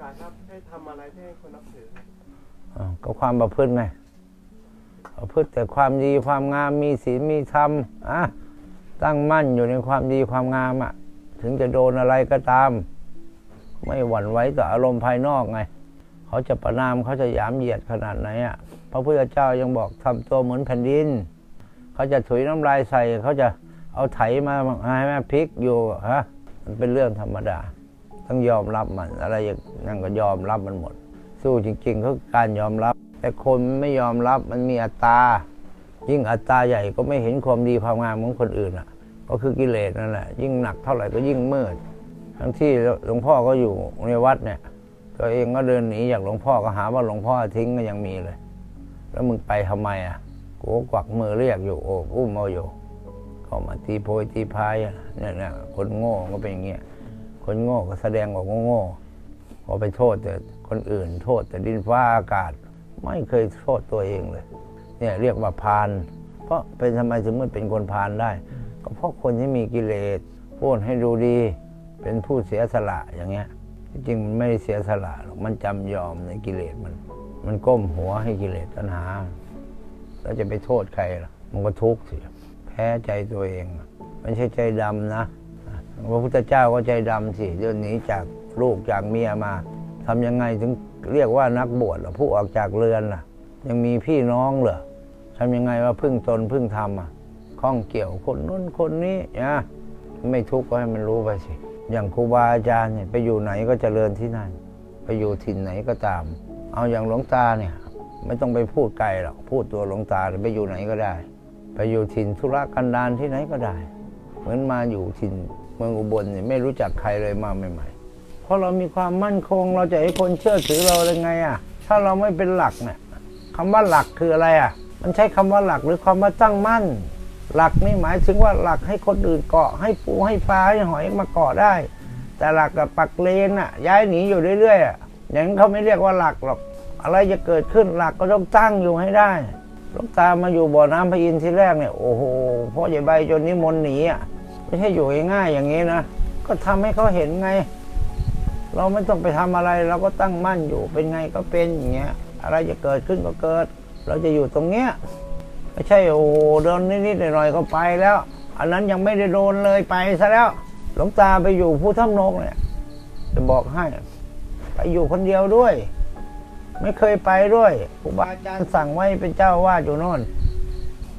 กาสครับให้ทำอะไรที่ให้คนนับถืออ่าก็ความประพฤติไงประพฤติแต่ความดีความงามมีศีลมีธรรมอะตั้งมั่นอยู่ในความดีความงามอะ ถึงจะโดนอะไรก็ตาม ไม่หวั่นไหวต่ออารมณ์ภายนอกไง เขาจะประนามเขาจะหยามเหยียดขนาดไหนอะพระพุทธเจ้ายังบอกทำตัวเหมือนแผ่นดิน เขาจะถุยน้ำลายใส่ เขาจะเอาไถมาให้แม่พริกอยู่ฮะมันเป็นเรื่องธรรมดา ต้องยอมรับมัน อะไรอย่างนั้นก็ยอมรับมันหมด สู้จริงๆก็การยอมรับ แต่คนไม่ยอมรับมันมีอัตรายิ่งอัตราใหญ่ก็ไม่เห็นความดีความงามของคนอื่นอะ ก็คือกิเลสนั่นแหละ ยิ่งหนักเท่าไหร่ก็ยิ่งมืด ทั้งที่หลวงพ่อก็อยู่ในวัดเนี่ยตัวเองก็เดินหนีจากหลวงพ่อก็หาว่าหลวงพ่อทิ้งก็ยังมีเลย แล้วมึงไปทำไมอะกูก็กวักมือเรียกอยู่โอ้อุ้มเอาอยู่เขามาตีโพยตีพายเนี่ยเนี่ยคนโง่ก็เป็นอย่างเงี้ย คนโง่ก็แสดงว่าโง่ๆพอไปโทษแต่คนอื่น โทษแต่ดินฟ้าอากาศ ไม่เคยโทษตัวเองเลย เนี่ยเรียกว่าพาน เพราะเป็นทำไมถึงมันเป็นคนพานได้ ก็เพราะคนที่มีกิเลสพูดให้ดูดี เป็นผู้เสียสละอย่างเงี้ยที่จริงมันไม่ได้เสียสละหรอกมันจำยอมในกิเลสมัน มันก้มหัวให้กิเลสตัณหาแล้วจะไปโทษใครล่ะมันก็ทุกข์สิแพ้ใจตัวเองไม่ใช่ใจดำนะ พระพุทธเจ้าก็ใจดำสิเดินหนีจากลูกจากเมียมาทำยังไงถึงเรียกว่านักบวชล่ะผู้ออกจากเรือนล่ะ ยังมีพี่น้องเหรอทำยังไงว่าพึ่งตนพึ่งธรรมอะข้องเกี่ยวคนนู้นคนนี้นะไม่ทุกข์ก็ให้มันรู้ไปสิ อย่างครูบาอาจารย์เนี่ยไปอยู่ไหนก็เจริญที่นั่น ไปอยู่ถิ่นไหนก็ตาม เอาอย่างหลวงตาเนี่ย ไม่ต้องไปพูดไกลหรอกพูดตัวหลวงตาไปอยู่ไหนก็ได้ ไปอยู่ถิ่นธุรกันดารที่ไหนก็ได้ เหมือนมาอยู่ถิ่น เมืองอุบลเนี่ยไม่รู้จักใครเลยมาใหม่ๆ เพราะเรามีความมั่นคงเราจะให้คนเชื่อถือเราได้ไงอะ ถ้าเราไม่เป็นหลักเนี่ยคำว่าหลักคืออะไรอะ มันใช้คำว่าหลักหรือความว่าตั้งมั่น หลักนี่หมายถึงว่าหลักให้คนอื่นเกาะให้ปูให้ปลาให้หอยมาเกาะได้ แต่หลักกับปักเลนอะ ย้ายหนีอยู่เรื่อยๆอะอย่างนั้นเขาไม่เรียกว่าหลักหรอกอะไรจะเกิดขึ้นหลักก็ต้องตั้งอยู่ให้ได้ลวงตามาอยู่บ่อน้ำพระอินทร์ที่แรกเนี่ยโอ้โหพ่อใหญ่ใบจนนิมนต์หนีอะ ไม่ใช่อยู่ง่ายๆอย่างนี้นะ ก็ทำให้เขาเห็นไง เราไม่ต้องไปทำอะไรเราก็ตั้งมั่นอยู่เป็นไงก็เป็นอย่างเงี้ย อะไรจะเกิดขึ้นก็เกิด เราจะอยู่ตรงเนี้ยไม่ใช่โอ้โหเดินนิดๆหน่อยๆก็ไปแล้ว อันนั้นยังไม่ได้โดนเลยไปซะแล้วหลวงตาไปอยู่ผู้ทำนกเนี่ยจะบอกให้ ไปอยู่คนเดียวด้วย ไม่เคยไปด้วยครูบาอาจารย์สั่งไว้เป็นเจ้าอาวาดอยู่โน่น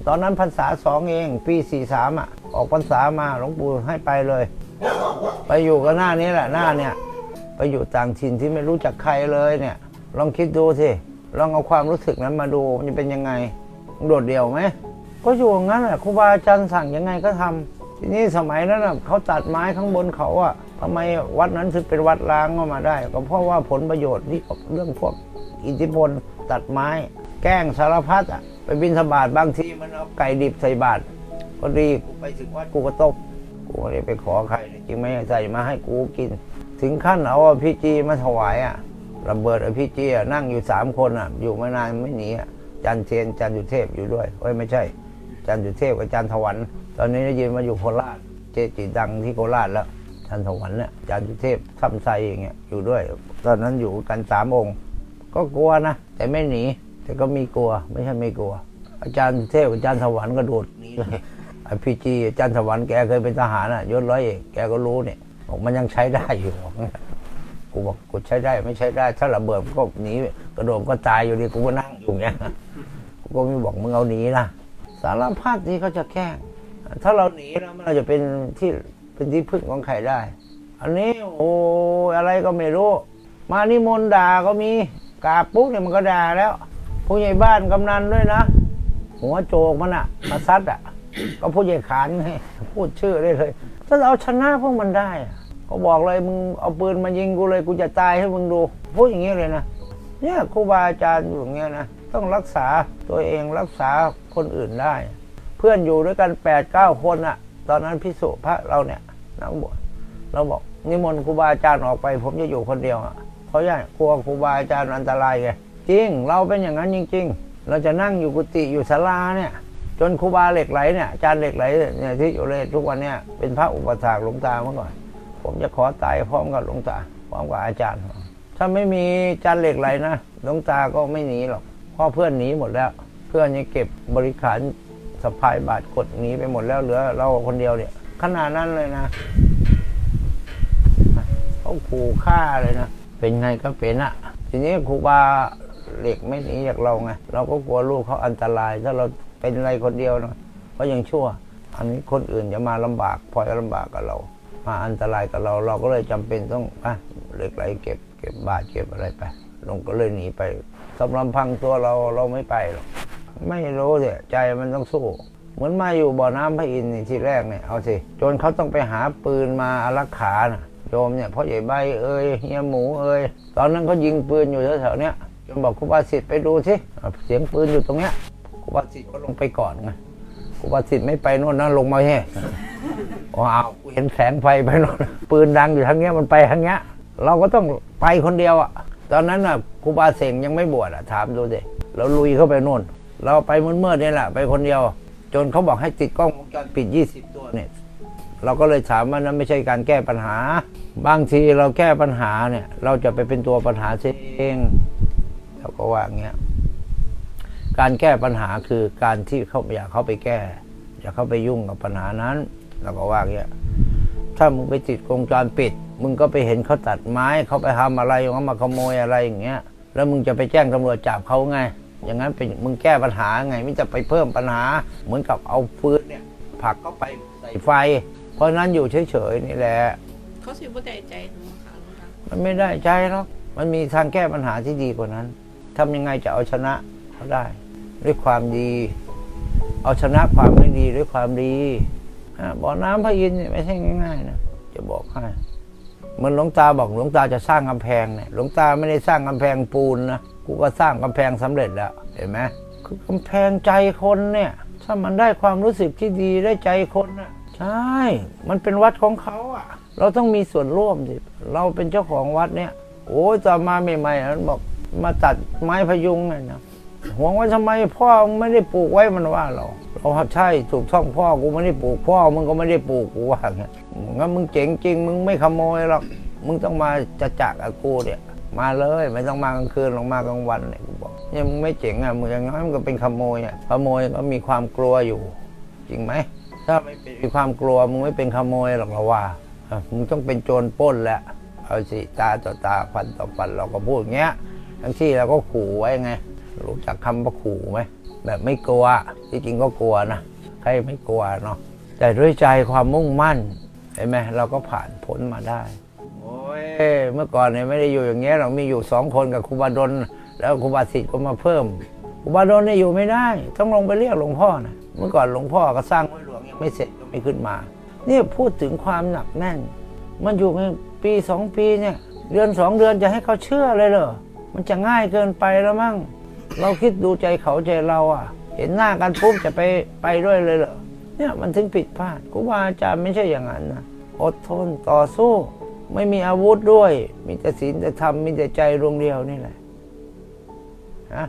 ตอนนั้นพรรษาสองเองปีสี่สามอะ ออกพรรษามาหลวงปู่ให้ไปเลย ไปอยู่กับหน้านี้แหละหน้าเนี่ย ไปอยู่ต่างถิ่นที่ไม่รู้จักใครเลยเนี่ย ลองคิดดูสิลองเอาความรู้สึกนั้นมาดูมันจะเป็นยังไงโดดเดี่ยวไหมก็อยู่งั้นแหละครูบาอาจารย์สั่งยังไงก็ทำทีนี้สมัยนั้นน่ะเขาตัดไม้ข้างบนเขาอะทำไมวัดนั้นถึงเป็นวัดล้างออกมาได้ ก็เพราะว่าผลประโยชน์ที่เรื่องพวกอิทธิพลตัดไม้ แกล้งสารพัดอะไปบินสบาทบางที มันเอาไก่ดิบใส่บาตรพอดีกูไปถึงวัดกูก็ตกกูไม่ได้ไปขอใครเลยจริงไหมใส่มาให้กูกิน ถึงขั้นเอาอภิจีมาถวายอะระเบิดอภิจีอะนั่งอยู่สามคนอะ อยู่มานานไม่หนีอะจันเทียนจันจุเทพอยู่ด้วยเอ้ยไม่ใช่ จันจุเทพกับจันถวัน ตอนนี้ได้ยินมาอยู่โคราชเจจิดังที่โคราชแล้วจันถวันเนี่ยจันจุเทพคำไซอย่างเงี้ยอยู่ด้วย ตอนนั้นอยู่กันสามองค์ ก็กลัวนะแต่ไม่หนีแต่ก็มีกลัวไม่ใช่ไม่กลัว อาจารย์เทพอาจารย์สวรรค์ก็โดดนีเลยไอพีจีอาจารย์สวรรค์แกเคยเป็นทหารอะยศร้อยเอกแกก็รู้เนี่ยบอกมันยังใช้ได้อยู่กูบอกกูใช้ได้ไม่ใช้ได้ ถ้าระเบิดก็หนีกระโดดก็ตายอยู่ดีกูก็นั่งอยู่เงี้ยกูก็ไม่บอกมึงเอาหนีนะสารพัดนี้เขาจะแกล้งถ้าเราหนีแล้วมันเราจะเป็นที่เป็นที่พึ่งของใครได้ อันนี้โอ้อะไรก็ไม่รู้ มานิมนต์ด่าก็มีกาปุ๊บเนี่ยมันก็ด่าแล้ว ผู้ใหญ่บ้านกำนันด้วยนะ หัวโจกมันอะมาซัดอะก็ผู้ใหญ่ขานไงพูดชื่อได้เลย ถ้าเราชนะพวกมันได้ ก็บอกเลยมึงเอาปืนมายิงกูเลยกูจะตายให้มึงดูพูดอย่างเงี้ยเลยนะเนี่ยครูบาอาจารย์อยู่อย่างเงี้ยนะต้องรักษาตัวเองรักษาคนอื่นได้ เพื่อนอยู่ด้วยกันแปดเก้าคนอะตอนนั้นพิสุพระเราเนี่ยนักบวชเราบอกนิมนต์ครูบาอาจารย์ออกไป ผมจะอยู่คนเดียวอะเพราะย่างกลัวครูบาอาจารย์อันตรายไงจริง เราเป็นอย่างนั้นจริง ๆ เราจะนั่งอยู่กุฏิอยู่ศาลาเนี่ย จนครูบาเหล็กไหลเนี่ยอาจารย์เหล็กไหลเนี่ยที่อยู่เลยทุกวันเนี่ยเป็นพระอุปถากหลวงตาเมื่อก่อนผมจะขอตายพร้อมกับหลวงตาพร้อมกับอาจารย์ ถ้าไม่มีจานเหล็กไหลนะหลวงตาก็ไม่หนีหรอกพราะเพื่อนหนีหมดแล้ว เพื่อนยังเก็บบริขารสะพายบาทกดหนีไปหมดแล้วเหลือเราคนเดียวเนี่ยขนาดนั้นเลยนะเขาขู่ฆ่าเลยนะ เป็นไงก็เป็นอะทีนี้ครูบา เหล็กไม่หนีจากเราไงเราก็กลัวลูกเขาอันตราย ถ้าเราเป็นอะไรคนเดียวนะก็ยังชั่ว อันนี้คนอื่นจะมาลำบากพลอยลำบากกับเรา มาอันตรายกับเรา เราก็เลยจำเป็นต้องอะเหล็กไหลเก็บเก็บบาทเก็บอะไรไปลงก็เลยหนีไปสำลำพังตัวเราเราไม่ไปหรอกไม่รู้สิใจมันต้องสู้ เหมือนมาอยู่บ่อน้ำพระอินทร์ที่แรกเนี่ยเอาสิจนเขาต้องไปหาปืนมาอารักขานะโยมเนี่ยพ่อใหญ่ใบเอ้ยเฮียหมูเอ้ยตอนนั้นเขายิงปืนอยู่แถวๆเนี้ย จนบอกครูบาสิทธิ์ไปดูสิอ่เสียงปืนอยู่ตรงเนี้ยครูบาสิทธิ์ก็ลงไปก่อนไงครูบาสิทธิ์ไม่ไปโน่นนะลงมาแฮ่ว้าวเห็นแสงไฟไปโน่นปืนดังอยู่ทางเนี้ยมันไปทางเนี้ย เราก็ต้องไปคนเดียวอะ ตอนนั้นน่ะครูบาเสงยังไม่บวชอะถามดูสิเราลุยเข้าไปโน่น เราไปมืดๆนี่แหละไปคนเดียว จนเขาบอกให้ติดกล้องวงจรปิด 20 ตัวเนี่ยเราก็เลยถามว่านั้นไม่ใช่การแก้ปัญหา บางทีเราแก้ปัญหาเนี่ย เราจะไปเป็นตัวปัญหาเอง เราก็ว่าอย่างเงี้ยการแก้ปัญหาคือการที่เขาอยากเข้าไปแก้ อยากเข้าไปยุ่งกับปัญหานั้นเราก็ว่าอย่างเงี้ยถ้ามึงไปติดวงจรปิด มึงก็ไปเห็นเขาตัดไม้เขาไปทำอะไรเขามาขโมยอะไรอย่างเงี้ย แล้วมึงจะไปแจ้งตำรวจจับเขาไง อย่างนั้นเป็นมึงแก้ปัญหาไงไม่จะไปเพิ่มปัญหา เหมือนกับเอาฟืนเนี่ยผลักเข้าไปใส่ไฟ เพราะฉะนั้นอยู่เฉยๆนี่แหละเขาสิบ่ได้ใจหนูค่ะหลวงตามันไม่ได้ใจหรอกมันมีทางแก้ปัญหาที่ดีกว่านั้น ทำยังไงจะเอาชนะเขาได้ ด้วยความดี เอาชนะความไม่ดีด้วยความดีบ่อน้ำพระอินทร์ไม่ใช่ง่ายๆนะจะบอกให้เหมันหลวงตาบอกหลวงตาจะสร้างกำแพงเนี่ยหลวงตาไม่ได้สร้างกำแพงปูนนะกูก็สร้างกำแพงสำเร็จแล้วเห็นไหมคือกำแพงใจคนเนี่ยถ้ามันได้ความรู้สึกที่ดีได้ใจคนน่ะใช่ มันเป็นวัดของเขาอะ เราต้องมีส่วนร่วมสิเราเป็นเจ้าของวัดเนี่ย โอ้ยต่อมาใหม่ๆนั้นบอก มาตัดไม้พยุงเนี่ยนะห่วงไว้ทำไมพ่อไม่ได้ปลูกไว้มันว่าเราเราใช่ถูกท่องพ่อกูไม่ได้ปลูกพ่อมึงก็ไม่ได้ปลูกกูว่าอย่างเงี้ยงั้นมึงเจ๋งจริง มึงไม่ขโมยหรอกมึงต้องมาจะจักกับกูเนี่ยมาเลยไม่ต้องมากลางคืนลงมากลางวันเนี่ยกูบอกเนี่ยมึงไม่เจ๋งอะมึงอย่างน้อยมันก็เป็นขโมยอะขโมยก็มีความกลัวอยู่ จริงไหมถ้าไม่มีความกลัวมึงไม่เป็นขโมยหรอกเราว่ามึงต้องเป็นโจรป้นแหละเอาสิตาต่อตาฟันต่อฟันเราก็พูดอย่างเงี้ย ทั้งที่เราก็ขู่ไว้ไง รู้จักคำว่าขู่ไหมแบบไม่กลัว ที่จริงก็กลัวนะ ใครไม่กลัวเนาะ แต่ด้วยใจความมุ่งมั่นเห็นไหมเราก็ผ่านพ้นมาได้ โอ้ย เมื่อก่อนเนี่ยไม่ได้อยู่อย่างเงี้ยเรามีอยู่สองคนกับครูบาดล แล้วครูบาสิทธิ์ก็มาเพิ่ม ครูบาดลเนี่ยอยู่ไม่ได้ ต้องลงไปเรียกหลวงพ่อนะ เมื่อก่อนหลวงพ่อก็สร้างห้วยหลวงยังไม่เสร็จก็ไม่ขึ้นมา เนี่ยพูดถึงความหนักแน่น มันอยู่กันปีสองปีเนี่ย เดือนสองเดือนจะให้เขาเชื่อเลยเหรอ มันจะง่ายเกินไปแล้วมั้งเราคิดดูใจเขาใจเราอะ เห็นหน้ากันปุ๊บจะไปไปด้วยเลยเหรอเนี่ยมันถึงผิดพลาดกูว่าอาจารย์ไม่ใช่อย่างนั้นนะอดทนต่อสู้ ไม่มีอาวุธด้วย มีแต่ศีลแต่ธรรมมีแต่ใจดวงเดียวนี่แหละฮะ